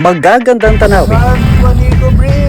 magagandang tanawin. San Juanico Bridge!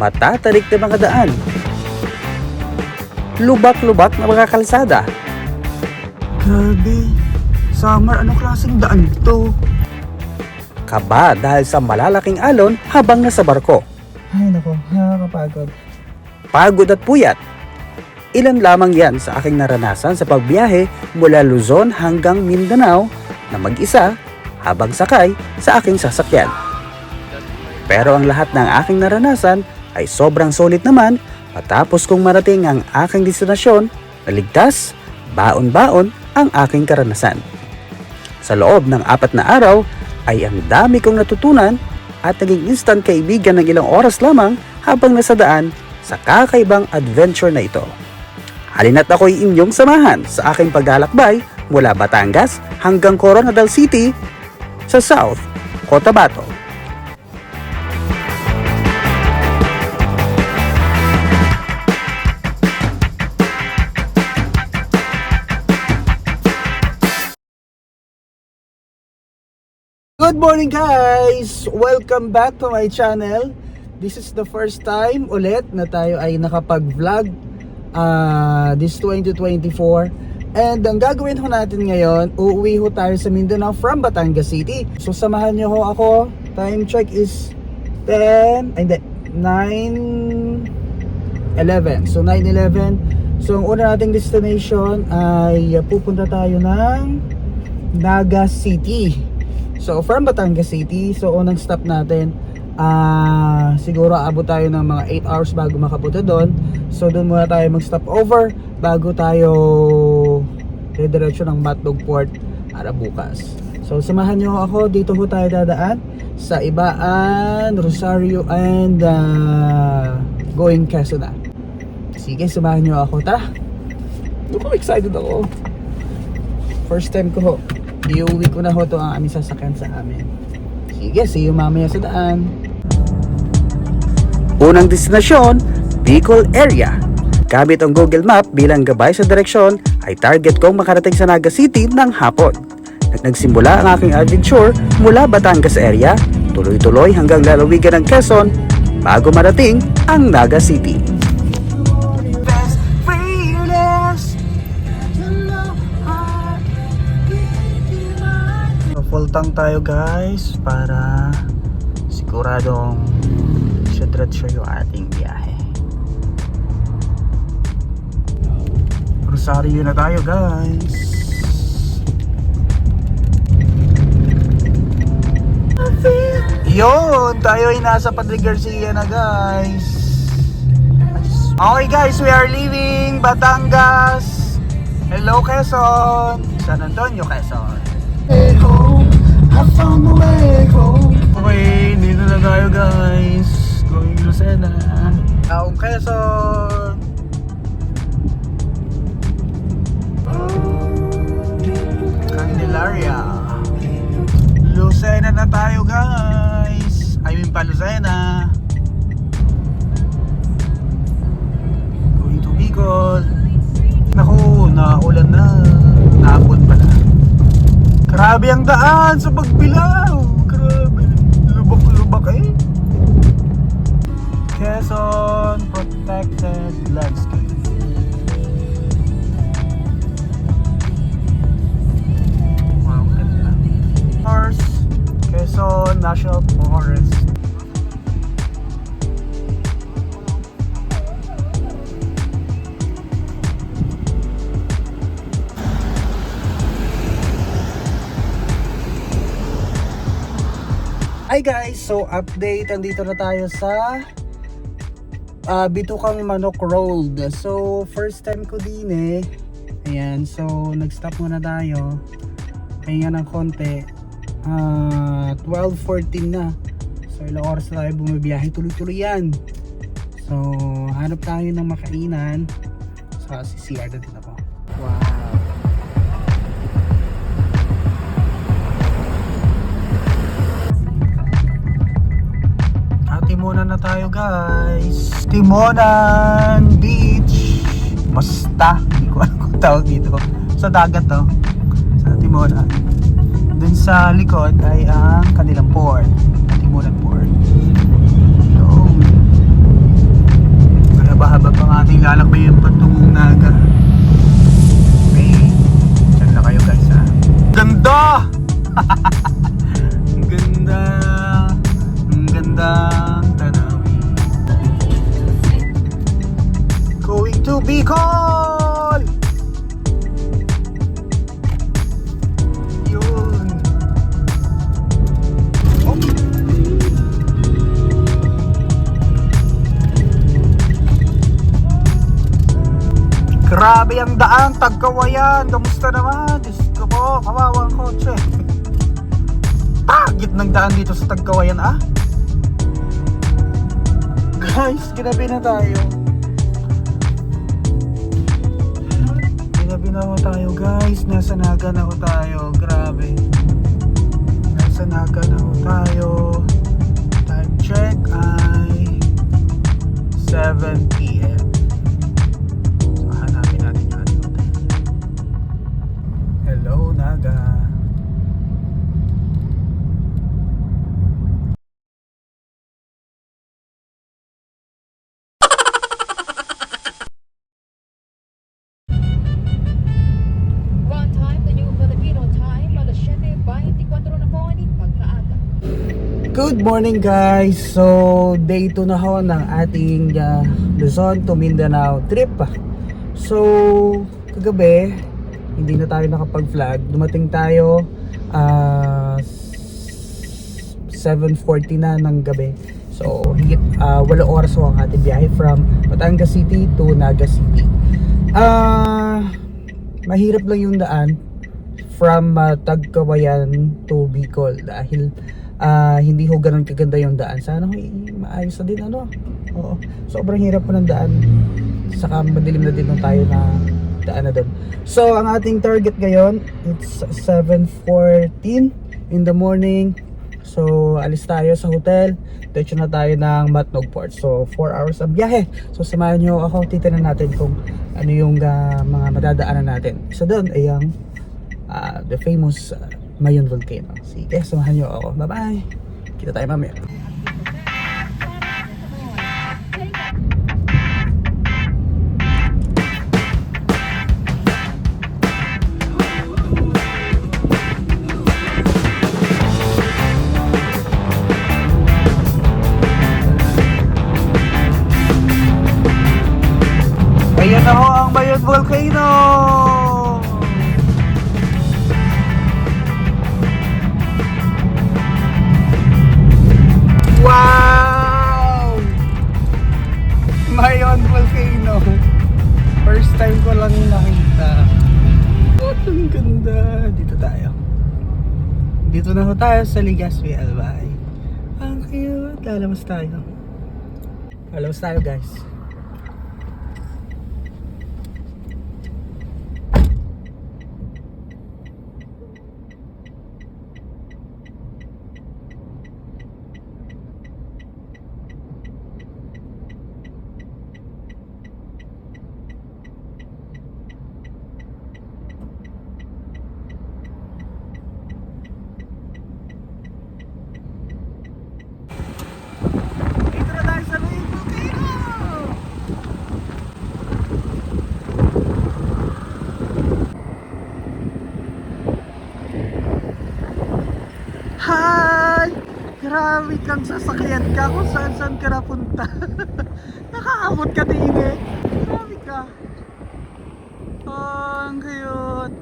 matatarik na mga daan. Lubak-lubak na mga kalsada. Grabe. Summer, anong klaseng daan to? Kaba dahil sa malalaking alon habang nasa barko. Ay nako, nakakapagod. Pagod at puyat. Ilan lamang yan sa aking naranasan sa pagbiyahe mula Luzon hanggang Mindanao na mag-isa habang sakay sa aking sasakyan. Pero ang lahat ng aking naranasan ay sobrang solid naman matapos kong marating ang aking destinasyon na ligtas, baon-baon ang aking karanasan. Sa loob ng apat na araw ay ang dami kong natutunan at naging instant kaibigan ng ilang oras lamang habang nasa daan sa kakaibang adventure na ito. Halina't ako'y inyong samahan sa aking paglalakbay mula Batangas hanggang Coronadal City sa South Cotabato. Good morning guys! Welcome back to my channel. This is the first time ulit na tayo ay nakapag-vlog uh, this 2024. And ang gagawin ho natin ngayon, uuwi ho tayo sa Mindanao from Batangas City. So samahan niyo ho ako. Time check is 10, ay hindi, 9, 11. So 9-11. So ang una nating destination ay pupunta tayo ng Naga City. So from Batangas City, so unang stop natin, ah siguro abot tayo ng mga 8 hours bago makapunta doon. So doon muna tayo mag-stop over bago tayo diretso ng Matnog Port para bukas. So samahan niyo ako, dito ho tayo dadaan sa Ibaan, Rosario and ah, going Quezon. Sige, samahan niyo ako, tara. Ako excited ako. First time ko ho. Iuwi ko na ho to ang aming sasakyan sa amin. Sige, see you mamaya sa daan. Unang destinasyon, Bicol area. Gamit ang Google Map bilang gabay sa direksyon ay target kong makarating sa Naga City ng hapon. Nagsimula ang aking adventure mula Batangas area, tuloy-tuloy hanggang lalawigan ng Quezon bago marating ang Naga City. Full tayo guys para siguradong siya-diretso yung ating biyahe. Rosario na tayo guys. Yun! Tayo ay nasa Padre Garcia na guys. Okay guys, we are leaving Batangas. Hello Quezon. San Antonio, Quezon. Okay, dito na tayo guys. Going Lucena. Taong Quezon. Candelaria. Lucena na tayo guys. I mean pa Lucena. Going to Bicol. Naku, naulan na. Naabot pala. Grabe ang daan sa pagbilaw. Grabe. Lubak-lubak eh. National Forest. Hi guys! So update, andito na tayo sa uh, Bitukang Manok Road. So first time ko din eh. Ayan, so nag-stop muna tayo. Pahinga ng konti. Ah, 12.14 na. So ilang oras na tayo bumibiyahe. Tuloy-tuloy yan. So hanap tayo ng makainan. So CCR na din ako. Wow! Timonan na tayo guys. Timonan Beach. Basta. Hindi ko alam kung tawag dito. Sa dagat to. Sa Timonan Dun sa likod ay ang kanilang port. Timonan Port. So, mahaba-haba pa nga ating lalakbay yung patungong naga. Okay. Diyan na kayo guys ha. Ganda! Ang ganda. Ang ganda tanawin. Going to Bicol! Grabe ang daan, tagkawayan. Kamusta naman? Diyos ko po, kawawang kotse. Pagit ng daan dito sa tagkawayan ah. Guys, ginabi na tayo. Ginabi na ho tayo guys. Nasa naga na ho tayo. Grabe. Nasa naga na ho tayo. Good morning guys! So, day 2 na ho ng ating uh, Luzon to Mindanao trip. So, kagabi, hindi na tayo nakapag-vlog. Dumating tayo ah, 7.40 na ng gabi. So, higit uh, 8 oras ho ang ating biyahe from Batangas City to Naga City. Ah, mahirap lang yung daan from uh, Tagkawayan to Bicol dahil ah, hindi ho ganun kaganda yung daan. Sana ho maayos na din ano. Oo. Sobrang hirap po ng daan. Saka madilim na din nung tayo na daan na doon. So, ang ating target ngayon, it's 7.14 in the morning. So, alis tayo sa hotel. Diretso na tayo ng Matnog Port. So, 4 hours ang biyahe. So, samahan nyo ako. Titignan natin kung ano yung ah, mga madadaanan natin. Isa doon ay ang ah, the famous ah, Mayon Volcano. Sige, samahan nyo ako. Bye-bye! Kita tayo mamaya. Ayan na ho ang Mayon Volcano! Dito na ho tayo sa Legazpi Albay. Ang cute. Lalabas tayo. Lalabas tayo guys. Dito na tayo sa Mayon Volcano! Hi! Grabe kang sasakyan ka kung saan saan ka napunta. Nakaabot ka din eh. Grabe ka. Oh, ang cute.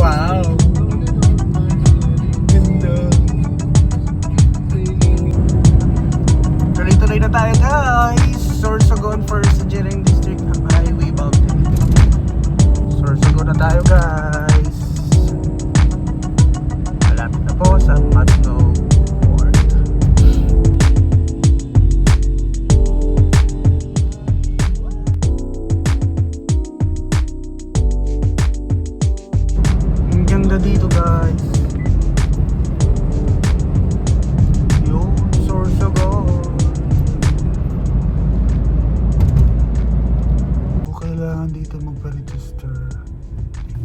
Wow! Ganda. Tuloy-tuloy na tayo guys! Sorsogon First na tayo guys! Malapit na po sa Matno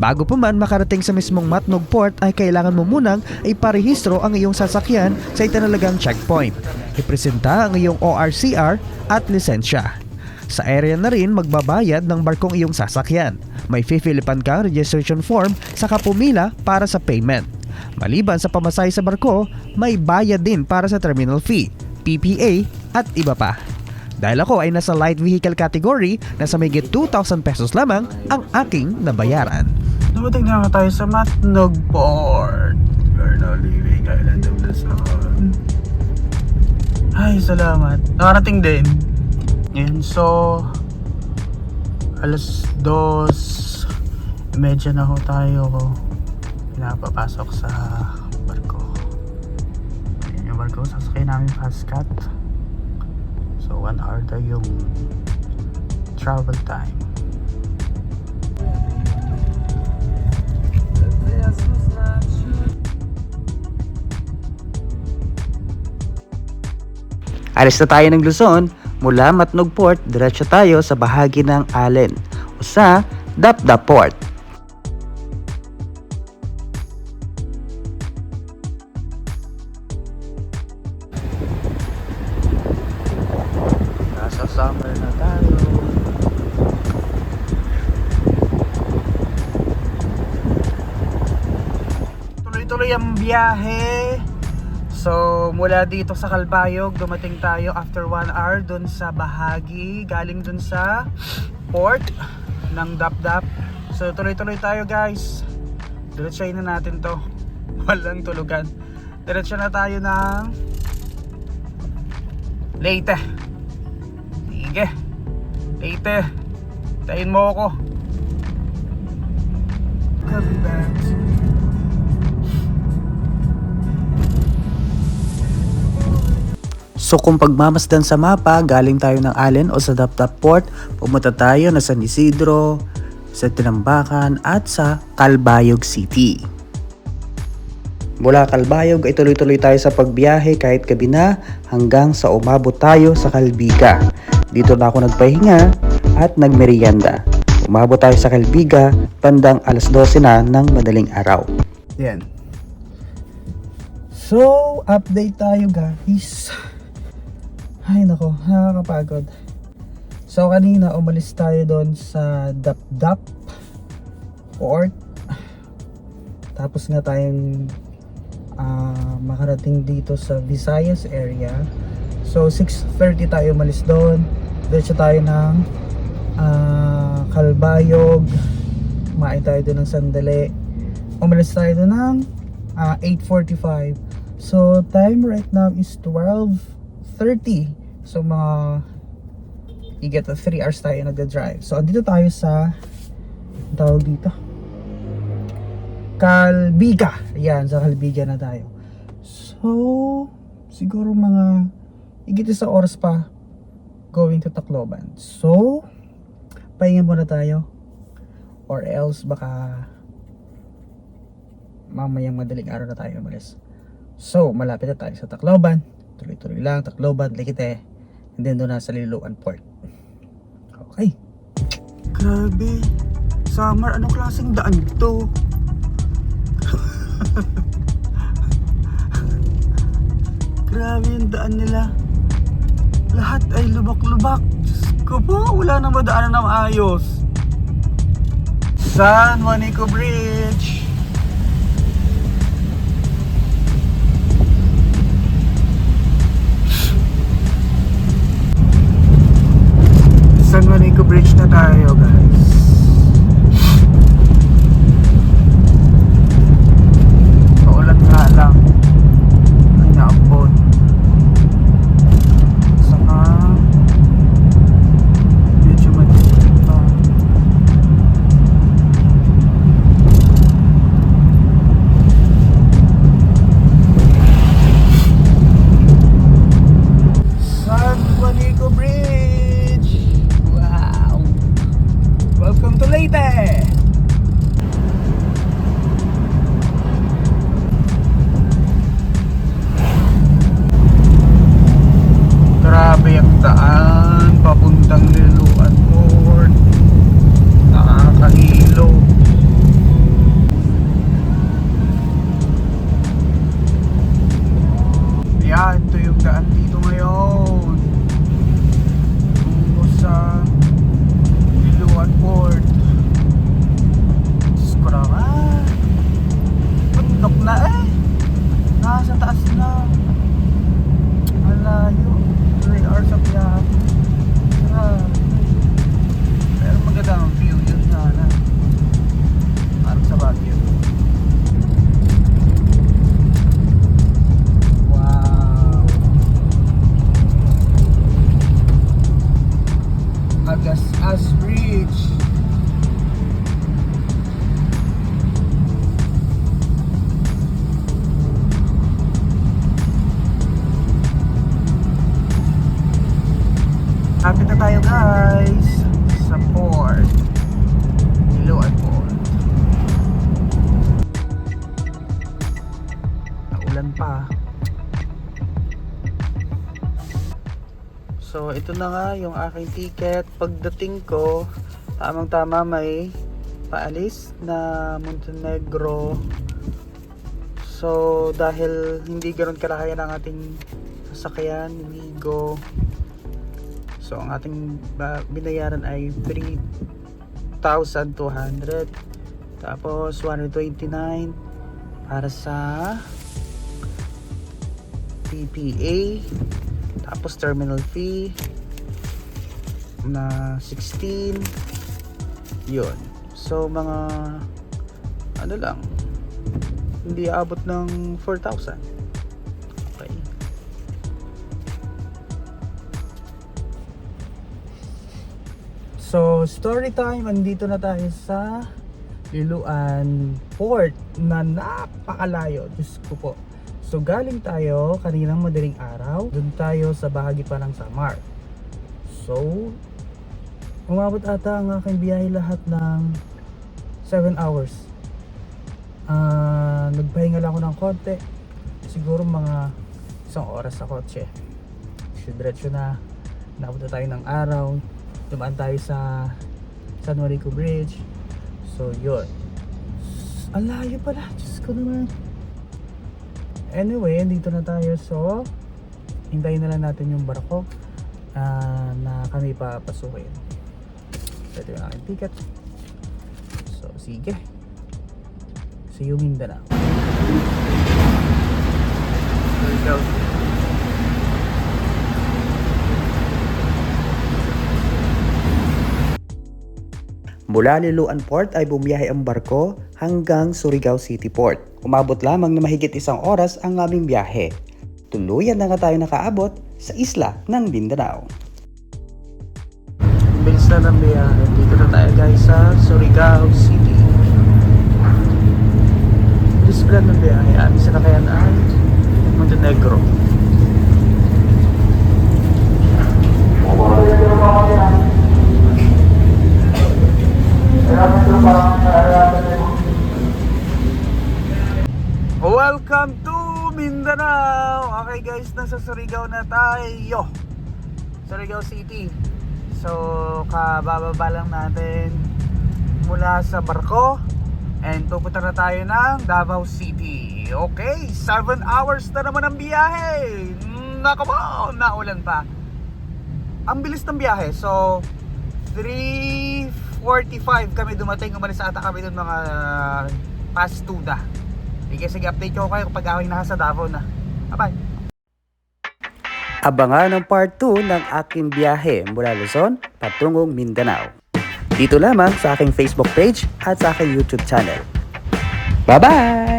Bago pa man makarating sa mismong Matnog Port ay kailangan mo munang iparehistro ang iyong sasakyan sa itinalagang checkpoint. Ipresenta ang iyong ORCR at lisensya. Sa area na rin magbabayad ng barkong iyong sasakyan. May fifilipan kang registration form saka pumila para sa payment. Maliban sa pamasahe sa barko, may bayad din para sa terminal fee, PPA at iba pa. Dahil ako ay nasa light vehicle category na sa mayigit 2,000 pesos lamang ang aking nabayaran. Dumating na tayo sa Matnog Port. We're now leaving Island of Luzon. Ay, salamat. Nakarating din. Yan, so... Alas dos... Medyo na ho tayo. Pinapapasok sa barko. Ayan yung barko. Sasakay namin fast cut. So, one hour daw yung travel time. Alis na tayo ng Luzon, mula Matnog Port, diretso tayo sa bahagi ng Allen o sa Dapda Port. Tuloy-tuloy ang biyahe. So, mula dito sa Kalbayog, dumating tayo after 1 hour dun sa bahagi, galing dun sa port ng Dapdap. So, tuloy-tuloy tayo guys. Diretsahin na natin to. Walang tulugan. Diretso na tayo ng Leyte. Sige. Leyte. Tayin mo ako. Copy bags. So kung pagmamasdan sa mapa, galing tayo ng Allen o sa Dapdap Port, pumunta tayo na San Isidro, sa Tinambakan at sa Calbayog City. Mula Calbayog ay tuloy-tuloy tayo sa pagbiyahe kahit gabi na hanggang sa umabot tayo sa Calbiga. Dito na ako nagpahinga at nagmerienda. Umabot tayo sa Calbiga bandang alas 12 na ng madaling araw. Yan. So, update tayo guys. Ay nako, nakakapagod. So, kanina umalis tayo doon sa Dap-Dap Port. Tapos nga tayong ah, makarating dito sa Visayas area. So, 6.30 tayo umalis doon. Diretso tayo ng ah, Kalbayog. Kumain tayo doon ng sandali. Umalis tayo doon ng ah, 8.45. So, time right now is 12.30. So, mga you get a 3 hours tayo nagda-drive. So, andito tayo sa tawag dito. Calbiga. Ayan, sa Calbiga na tayo. So, siguro mga higit sa oras pa going to Tacloban. So, pahinga muna tayo. Or else baka mamayang madaling araw na tayo umalis. So, malapit na tayo sa Tacloban. Tuloy-tuloy lang, Tacloban, Leyte. And then doon na sa Liloan Port. Okay. Grabe. Summer, anong klaseng daan to? Grabe yung daan nila. Lahat ay lubak-lubak. Diyos ko po, wala na madaanan ng ayos. San Juanico Bridge. Juanico Bridge na tayo guys. Ito na nga yung aking ticket. Pagdating ko, tamang tama may paalis na Montenegro. So, dahil hindi ganoon kalaki ang ating sasakyan, Wigo. So, ang ating binayaran ay 3,200. Tapos, 129 para sa PPA. Tapos, terminal fee na 16. Yun. So, mga ano lang, hindi abot ng 4,000. Okay. So, story time. Andito na tayo sa Liluan Port na napakalayo. Diyos ko po. So, galing tayo kaninang madaling araw. Doon tayo sa bahagi pa ng Samar. So, umabot ata ang aking biyahe lahat ng 7 hours. Ah, nagpahinga lang ako ng konti. Siguro mga isang oras sa kotse. So, diretso na. Napunta tayo ng araw. Dumaan tayo sa San Marico Bridge. So, yun. Ang layo pala. Diyos ko naman. Anyway, dito na tayo. So, hintayin na lang natin yung barko ah, na kami papasukin. Ito yung aking ticket. So, sige. See you Mindanao. There we go. Mula Liloan Port ay bumiyahe ang barko hanggang Surigao City Port. Umabot lamang na mahigit isang oras ang aming biyahe. Tuluyan na nga tayo nakaabot sa isla ng Mindanao. Bilis na ng biyahe. Dito na tayo guys sa Surigao City. Na ng biyahe. Aming sinakayan ay Montenegro. Welcome to Mindanao! Okay guys, nasa Surigao na tayo. Surigao City. So, kabababa lang natin mula sa barko and pupunta na tayo ng Davao City. Okay, 7 hours na naman ang biyahe. Nako po, naulan pa. Ang bilis ng biyahe. So, 3.45 kami dumating. Umalis ata kami doon mga past 2 na. Sige, sige, update ko kayo kapag aking nasa Davao na. Bye-bye. Abangan ang part 2 ng aking biyahe mula Luzon patungong Mindanao. Dito lamang sa aking Facebook page at sa aking YouTube channel. Bye-bye!